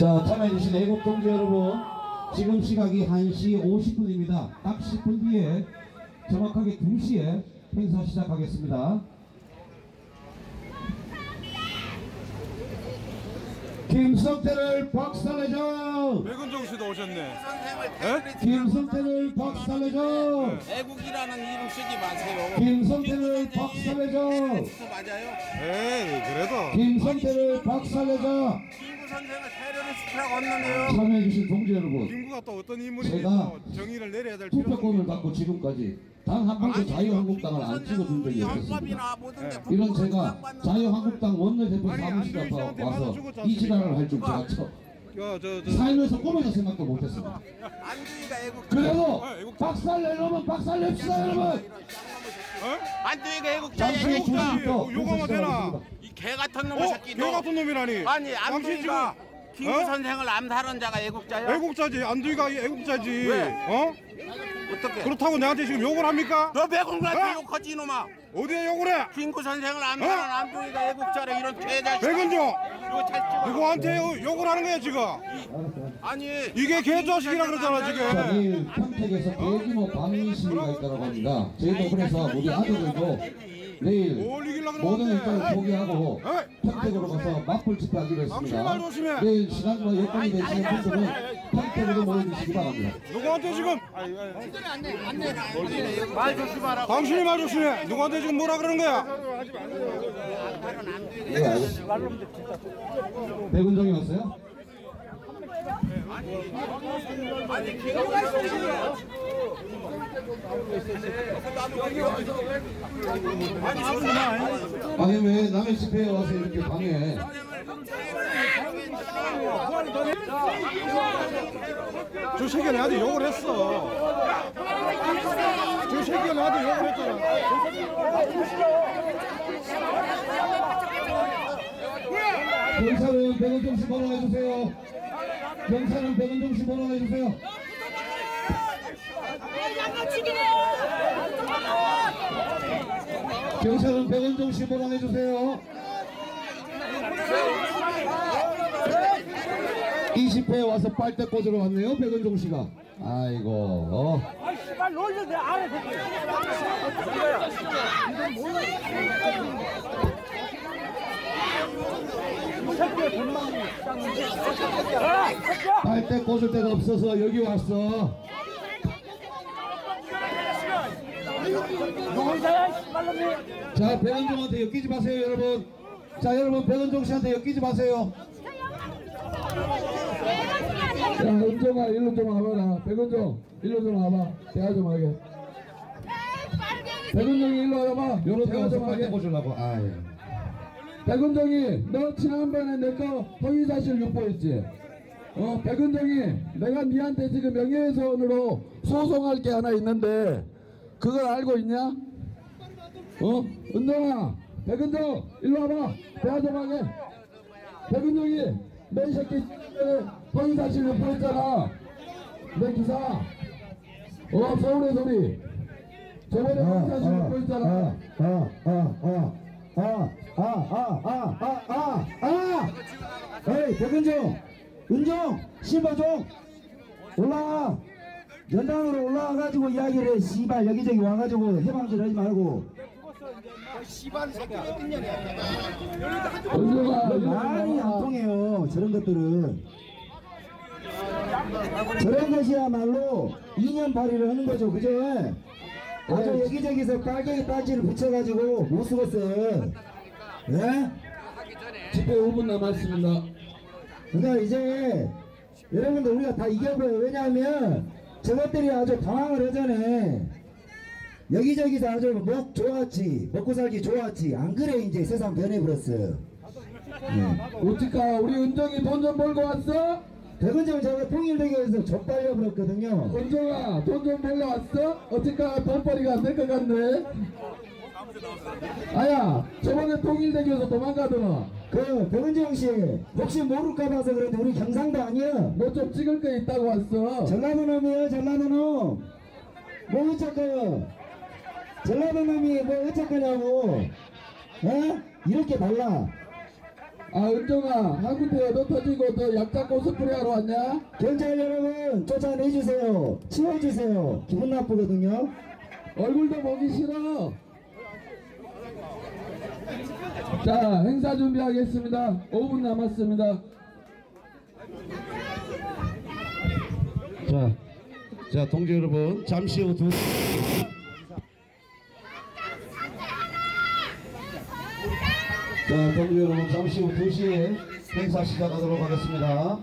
자, 참여해주신 애국 동지 여러분, 지금 시각이 1시 50분입니다. 딱 10분 뒤에 정확하게 2시에 행사 시작하겠습니다. 김성태를 박살내줘! 백은정 씨도 오셨네. 김성태를 박살내줘! 애국이라는 이름 쓰지 마세요. 김성태를 박살내줘! 맞아요. 에이, 그래도. 김성태를 박살내줘! 김구 선생은 테러리스트라고 한다네요. 참여해주신 동지 여러분, 김구가 또 어떤 인물인지 제가 또 정의를 내려야 될 투표권을 갖고 지금까지 단 한 번도 자유한국당을 안 찍어준 적이 없었습니다. 데 이런 제가 자유한국당 원내대표 사무실 앞에 와서 이 지랄을 할 줄 제가 처, 저, 저, 저, 살면서 꿈에서 생각도 못했습니다. 애국 그래도 아. 박살 내려면 박살 냅시다 여러분! 안두희가 애국자야 잠시 애국자. 요- 요거만 되나? 이개 같은 놈의 어? 새끼 개 같은 놈이라니. 아니 안두희가 김구 어? 선생을 암살한 자가 애국자야? 애국자지. 안두희가 애국자지. 왜? 어? 어떻게? 그렇다고 내한테 지금 욕을 합니까? 너 백운한테 어? 욕하지 이놈아. 어디에 욕을 해? 김구 선생을 암살한 안두희가 애국자래 이런 개자식. 백은정! 이거 잘 찍어. 누구한테 욕- 욕을 하는 거야, 지금? 아니 이게 개자식이라 그러잖아, 자, 지금. 내일 평택에서 대규모 방위 시위가 있다고 합니다. 저희도 그래서 우리 아들들도 내일 모든? 일정을 포기하고! 평택으로 가서 맞불 집회하기로 했습니다. 말 조심해. 내일 시간과 여건이 되시는 분들은 평택으로 모여주시기 바랍니다. 누구한테 지금? 말 조심하라. 당신이 말 조심해. 누구한테 지금 뭐라 그러는 거야? 네, 알겠습니다. 백운정이 왔어요? 아니 왜 남의 집회에 와서 이렇게 방해? 저 새끼가 나한테 욕을 했어. 저 새끼가 나한테 욕을 했잖아. 경찰은 백운정 씨 번호 해주세요. 경찰은 백운정 씨 번호 해주세요. 경찰은 백운정 씨 번호해주세요. 20회에 와서 빨대 꽂으러 왔네요, 백은종 씨가. 아이고, 어. 빨대 꽂을 데가 없어서 여기 왔어. 자, 백은종한테 엮이지 마세요, 여러분. 자, 여러분, 백은종 씨한테 엮이지 마세요. 자, 은종아, 일로 좀 와봐라. 백은종, 일로 좀 와봐. 대화 좀 하게. 백은종이 일로 와봐. 요런 데 와서 빨대 꽂으려고. 아유. 백은종이, 너 지난번에 내거 허위사실 유포했지? 어, 백은종이, 내가 니한테 지금 명예훼손으로 소송할 게 하나 있는데, 그걸 알고 있냐? 어? 은정아, 백은정, 일로 와봐. 대화 좀 하게. 백은정이, 내 새끼, 허위사실 유포했잖아. 내 기사. 어, 서울의 소리. 저번에 허위사실 유포했잖아. 아, 아, 아, 아, 아, 아, 아, 아, 아! 에이, 백은정! 은정! 신바종! 올라와! 연당으로 올라와가지고 이야기를 해, 씨발, 여기저기 와가지고 해방질 하지 말고. 은정아, 말이 안 통해요, 저런 것들은. 저런 것이야말로 2년 발의를 하는 거죠, 그죠? 아주 여기저기서 깔개기 빠지를 붙여가지고 못 쓰겠어요. 예? 집회 5분 남았습니다. 그러니까 이제 여러분들 우리가 다 이겨봐요. 왜냐하면 저것들이 아주 당황을 하잖아. 여기저기서 아주 먹 좋았지, 먹고 살기 좋았지. 안 그래 이제 세상 변해버렸어. 예. 오티카, 우리 은정이 돈 좀 벌고 왔어? 백은정 제가 통일대교에서 족발려 버렸거든요. 은정아, 돈 좀 벌러 왔어? 오티카 돈벌이가 안 될 것 같네. 아야, 저번에 통일대교에서 도망가더라. 그 백은정 씨 혹시 모를까 봐서 그런데 우리 경상도 아니야. 뭐 좀 찍을 거 있다고 왔어. 전라도 놈이에요 전라도 놈. 뭐 어쩌고요. 전라도 놈이 뭐 어쩌고냐고. 어? 이렇게 달라. 아 은정아 한군대가 너 터지고 너 약자 코스프레 하러 왔냐? 경찰 여러분 쫓아내주세요 치워주세요 기분 나쁘거든요 얼굴도 보기 싫어 자 행사 준비하겠습니다 5분 남았습니다 자, 자 동지 여러분 잠시 후 두. 자 동지 여러분 잠시 후 2시에 행사 시작하도록 하겠습니다.